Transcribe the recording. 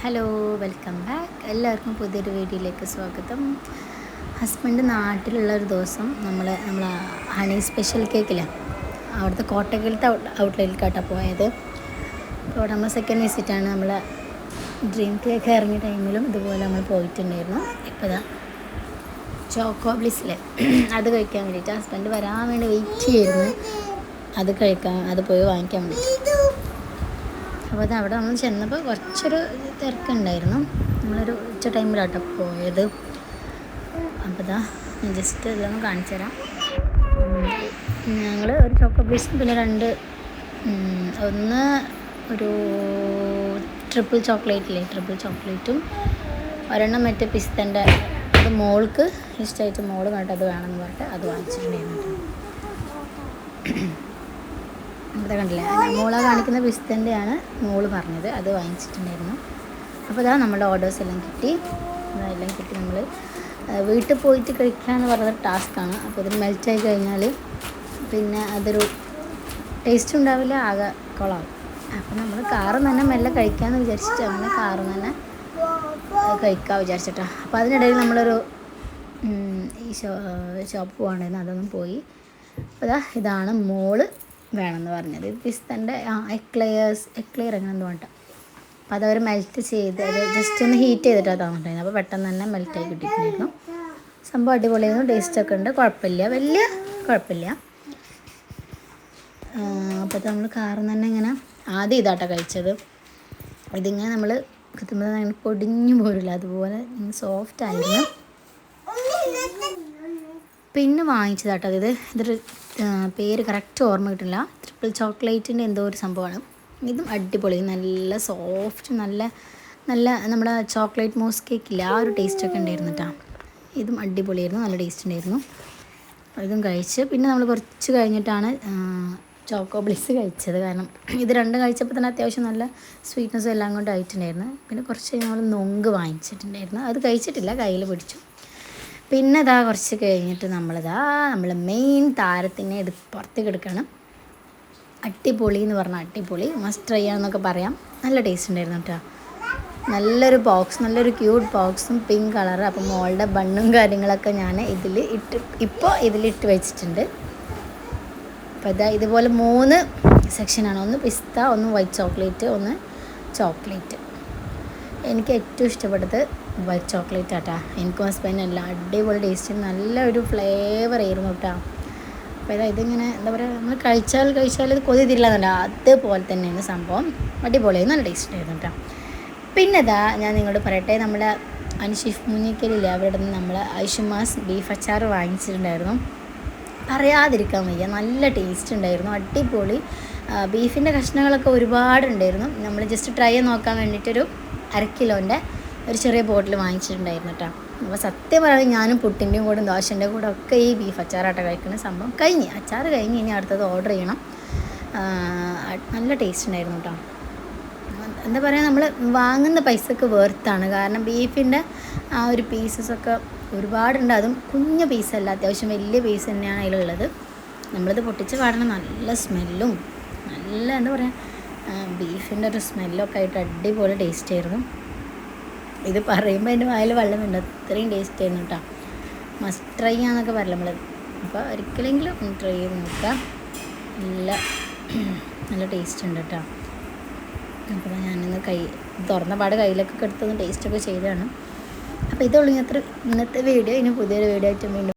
Hello welcome back എല്ലാവർക്കും പുതിയൊരു വീഡിയോയിലേക്ക് സ്വാഗതം. ഹസ്ബൻഡ് നാട്ടിലുള്ള ഒരു ദിവസം നമ്മൾ നമ്മൾ ഹണി സ്പെഷ്യൽ കേക്കില്ല അവിടുത്തെ കോട്ടക്കലത്തെ ഔട്ട്ലെറ്റിലേക്കാട്ടാണ് പോയത്. അപ്പോൾ അവിടെ നമ്മൾ സെക്കൻഡ് വിസിറ്റാണ് നമ്മൾ ഡ്രീം കേക്ക് ഇറങ്ങിയ ടൈമിലും ഇതുപോലെ നമ്മൾ പോയിട്ടുണ്ടായിരുന്നു. ഇപ്പോൾ ഇതാ ചോക്കോ ബ്ലിസ്സിൽ അത് കഴിക്കാൻ വേണ്ടിയിട്ട് ഹസ്ബൻഡ് വരാൻ വേണ്ടി വെയിറ്റ് ചെയ്യുന്നു അത് കഴിക്കാൻ അത് പോയി വാങ്ങിക്കാൻ വേണ്ടിയിട്ട്. അപ്പോൾ അത് അവിടെ നമ്മൾ ചെന്നപ്പോൾ കുറച്ചൊരു തിരക്കുണ്ടായിരുന്നു. നമ്മളൊരു ഉച്ച ടൈമിലാട്ടോ പോയത്. അപ്പോൾ ഇതാ ജസ്റ്റ് ഇതൊന്ന് കാണിച്ചു തരാം. ഞങ്ങൾ ഒരു ചോക്കോ പീസും പിന്നെ രണ്ട് ഒന്ന് ഒരു ട്രിപ്പിൾ ചോക്ലേറ്റില്ലേ ട്രിപ്പിൾ ചോക്ലേറ്റും ഒരെണ്ണം മറ്റേ പിസ്തന്റെ അത് മോൾക്ക് ഇഷ്ടമായിട്ട് മോൾ കണ്ടിട്ട് അത് വേണമെന്ന് പറഞ്ഞിട്ട് അത് വാങ്ങിച്ചിട്ടുണ്ടായിരുന്നു. ഇവിടെ കണ്ടില്ലേ? മോള കാണിക്കുന്ന പിസ്തന്റെയാണ് മോൾ പറഞ്ഞത്. അത് വാങ്ങിച്ചിട്ടുണ്ടായിരുന്നു. അപ്പോൾ ഇതാ നമ്മുടെ ഓർഡേഴ്സ് എല്ലാം കിട്ടി. എല്ലാം കിട്ടി നമ്മൾ വീട്ടിൽ പോയിട്ട് കഴിക്കുക എന്ന് പറയുന്നത് ടാസ്ക്കാണ്. അപ്പോൾ ഇത് മെൽറ്റായി കഴിഞ്ഞാൽ പിന്നെ അതൊരു ടേസ്റ്റ് ഉണ്ടാവില്ല ആകെ കുളമാവും അപ്പോൾ നമ്മൾ കാറ് തന്നെ മെല്ലെ കഴിക്കാമെന്ന് വിചാരിച്ചിട്ട് അങ്ങനെ കാറ് തന്നെ കഴിക്കാൻ വിചാരിച്ചിട്ടാണ് അപ്പോൾ അതിനിടയിൽ നമ്മളൊരു ഈ ഷോപ്പ് പോകണ്ടായിരുന്നു അതൊന്നും പോയി. അപ്പോൾ ഇതാ ഇതാണ് മോൾ. വേണമെന്ന് പറഞ്ഞത്. പിസ്തന്റെ ആ എക്ലെയേഴ്സ് എക്ലെയർ അങ്ങനെ എന്തോ വേണ്ട അപ്പോൾ അതവർ മെൽറ്റ് ചെയ്ത് അത് ജസ്റ്റ് ഒന്ന് ഹീറ്റ് ചെയ്തിട്ടാണ് തന്നിട്ടുണ്ടായിരുന്നു അപ്പോൾ പെട്ടെന്ന് തന്നെ മെൽറ്റായി കിട്ടിയിട്ടുണ്ടായിരുന്നു. സംഭവം അടിപൊളിയായിരുന്നു. ടേസ്റ്റൊക്കെ ഉണ്ട്. കുഴപ്പമില്ല. വലിയ കുഴപ്പമില്ല. അപ്പോൾ നമ്മൾ കാറിൽ തന്നെ ഇങ്ങനെ ആദ്യം ഇതാട്ടോ കഴിച്ചത്. ഇതിങ്ങനെ നമ്മൾ കിട്ടുമ്പോൾ അങ്ങനെ പൊടിഞ്ഞു പോരില്ല അതുപോലെ സോഫ്റ്റ് ആയിരുന്നു. പിന്നെ വാങ്ങിച്ചതാട്ടോ. ഇത് ഇതൊരു പേര് കറക്റ്റ് ഓർമ്മ കിട്ടില്ല. ട്രിപ്പിൾ ചോക്ലേറ്റിന്റെ എന്തോ ഒരു സംഭവമാണ്. ഇതും അടിപൊളി. നല്ല സോഫ്റ്റ് നല്ല നല്ല നമ്മുടെ ചോക്ലേറ്റ് മൂസ് കേക്കില്ല ആ ഒരു ടേസ്റ്റൊക്കെ ഉണ്ടായിരുന്നു കേട്ടോ ഇതും അടിപൊളിയായിരുന്നു. നല്ല ടേസ്റ്റ് ഉണ്ടായിരുന്നു. ഇതും കഴിച്ച് പിന്നെ നമ്മൾ കുറച്ച് കഴിഞ്ഞിട്ടാണ് ചോക്കോ ബ്ലിസ് കഴിച്ചത്. കാരണം ഇത് രണ്ടും കഴിച്ചപ്പോൾ തന്നെ അത്യാവശ്യം നല്ല സ്വീറ്റ്നസ്സും എല്ലാം കൊണ്ട് ആയിട്ടുണ്ടായിരുന്നു. പിന്നെ കുറച്ച് നമ്മൾ നൊങ്ക് വാങ്ങിച്ചിട്ടുണ്ടായിരുന്നു. അത് കഴിച്ചിട്ടില്ല. കയ്യിൽ പിടിച്ചു. പിന്നെ ഇതാ കുറച്ച് കഴിഞ്ഞിട്ട് നമ്മളിതാ നമ്മൾ മെയിൻ താരത്തിനെ എടുത്ത് പുറത്തേക്ക് എടുക്കണം. അട്ടിപ്പൊളി എന്ന് പറഞ്ഞാൽ അട്ടിപ്പൊളി മസ്റ്റ് ട്രൈ ആണെന്നൊക്കെ പറയാം. നല്ല ടേസ്റ്റ് ഉണ്ടായിരുന്നു കേട്ടോ നല്ലൊരു ബോക്സ് നല്ലൊരു ക്യൂട്ട് ബോക്സും പിങ്ക് കളർ അപ്പം മോളുടെ ബണ്ണും കാര്യങ്ങളൊക്കെ ഞാൻ ഇതിൽ ഇട്ട് ഇപ്പോൾ ഇതിലിട്ട് വെച്ചിട്ടുണ്ട്. അപ്പോൾ ഇതാ ഇതുപോലെ മൂന്ന് സെക്ഷനാണ് ഒന്ന് പിസ്ത ഒന്ന് വൈറ്റ് ചോക്ലേറ്റ് ഒന്ന് ചോക്ലേറ്റ് എനിക്ക് ഏറ്റവും ഇഷ്ടപ്പെട്ടത് വൈറ്റ് ചോക്ലേറ്റ് ആട്ടാ. എനിക്കും ഹസ്ബൻഡ് നല്ല അടിപൊളി ടേസ്റ്റ് നല്ലൊരു ഫ്ലേവർ ആയിരുന്നു കേട്ടോ അപ്പോൾ ഇതാ ഇതിങ്ങനെ എന്താ പറയുക നമ്മൾ കഴിച്ചാൽ കഴിച്ചാൽ ഇത് കൊതി തിരില്ലാന്നല്ല അതുപോലെ തന്നെയാണ് സംഭവം. അടിപൊളിയായി നല്ല ടേസ്റ്റ് ആയിരുന്നു കേട്ടോ പിന്നെ ഇതാ ഞാൻ നിങ്ങളോട് പറയട്ടെ നമ്മുടെ അനുഷിഫ് മുന്നിക്കലില്ലേ അവിടെ നിന്ന് നമ്മൾ ഐഷുമാസ് ബീഫ് അച്ചാർ വാങ്ങിച്ചിട്ടുണ്ടായിരുന്നു. പറയാതിരിക്കാൻ വയ്യ നല്ല ടേസ്റ്റ് ഉണ്ടായിരുന്നു. അടിപൊളി. ബീഫിന്റെ കഷ്ണങ്ങളൊക്കെ ഒരുപാടുണ്ടായിരുന്നു. നമ്മൾ ജസ്റ്റ് ട്രൈ നോക്കാൻ വേണ്ടിയിട്ടൊരു അര കിലോന്റെ ഒരു ചെറിയ ബോട്ടിൽ വാങ്ങിച്ചിട്ടുണ്ടായിരുന്നു കേട്ടോ അപ്പോൾ സത്യം പറയുന്നത് ഞാനും പുട്ടിന്റെയും കൂടെ ദോശന്റെ കൂടെ ഒക്കെ ഈ ബീഫ് അച്ചാറാട്ട കഴിക്കുന്ന സംഭവം കഴിഞ്ഞ്. അച്ചാർ കഴിഞ്ഞ് ഇനി അടുത്തത് ഓർഡർ ചെയ്യണം. നല്ല ടേസ്റ്റ് ഉണ്ടായിരുന്നു കേട്ടോ എന്താ പറയുക നമ്മൾ വാങ്ങുന്ന പൈസക്ക് വേർത്താണ് കാരണം ബീഫിന്റെ ആ ഒരു പീസസൊക്കെ ഒരുപാടുണ്ട്. അതും കുഞ്ഞു പീസല്ല അത്യാവശ്യം വലിയ പീസ് തന്നെയാണ് അതിലുള്ളത്. നമ്മളിത് പൊട്ടിച്ച് പാടണം നല്ല സ്മെല്ലും നല്ല എന്താ പറയുക ബീഫിന്റെ ഒരു സ്മെല്ലൊക്കെ ആയിട്ട് അടിപൊളി ടേസ്റ്റ് ആയിരുന്നു. ഇത് പറയുമ്പോൾ എന്റെ വായിൽ വെള്ളമുണ്ട് അത്രയും ടേസ്റ്റ് ആയിരുന്നു കേട്ടോ മസ്റ്റ് ട്രൈ ചെയ്യാന്നൊക്കെ പറയാം നമ്മൾ അപ്പോൾ ഒരിക്കലെങ്കിലും ഒന്ന് ട്രൈ ചെയ്ത് നോക്കാം. നല്ല നല്ല ടേസ്റ്റ് ഉണ്ട് കേട്ടോ അപ്പോൾ ഞാനിന്ന് കൈ തുറന്ന പാട് കയ്യിലൊക്കെ എടുത്തൊന്ന് ടേസ്റ്റൊക്കെ ചെയ്തതാണ് അപ്പോൾ ഇതുള്ളൂ ഇന്നത്തെ ഇന്നത്തെ വീഡിയോ ഇനി പുതിയൊരു വീഡിയോ ആയിട്ട് വീണ്ടും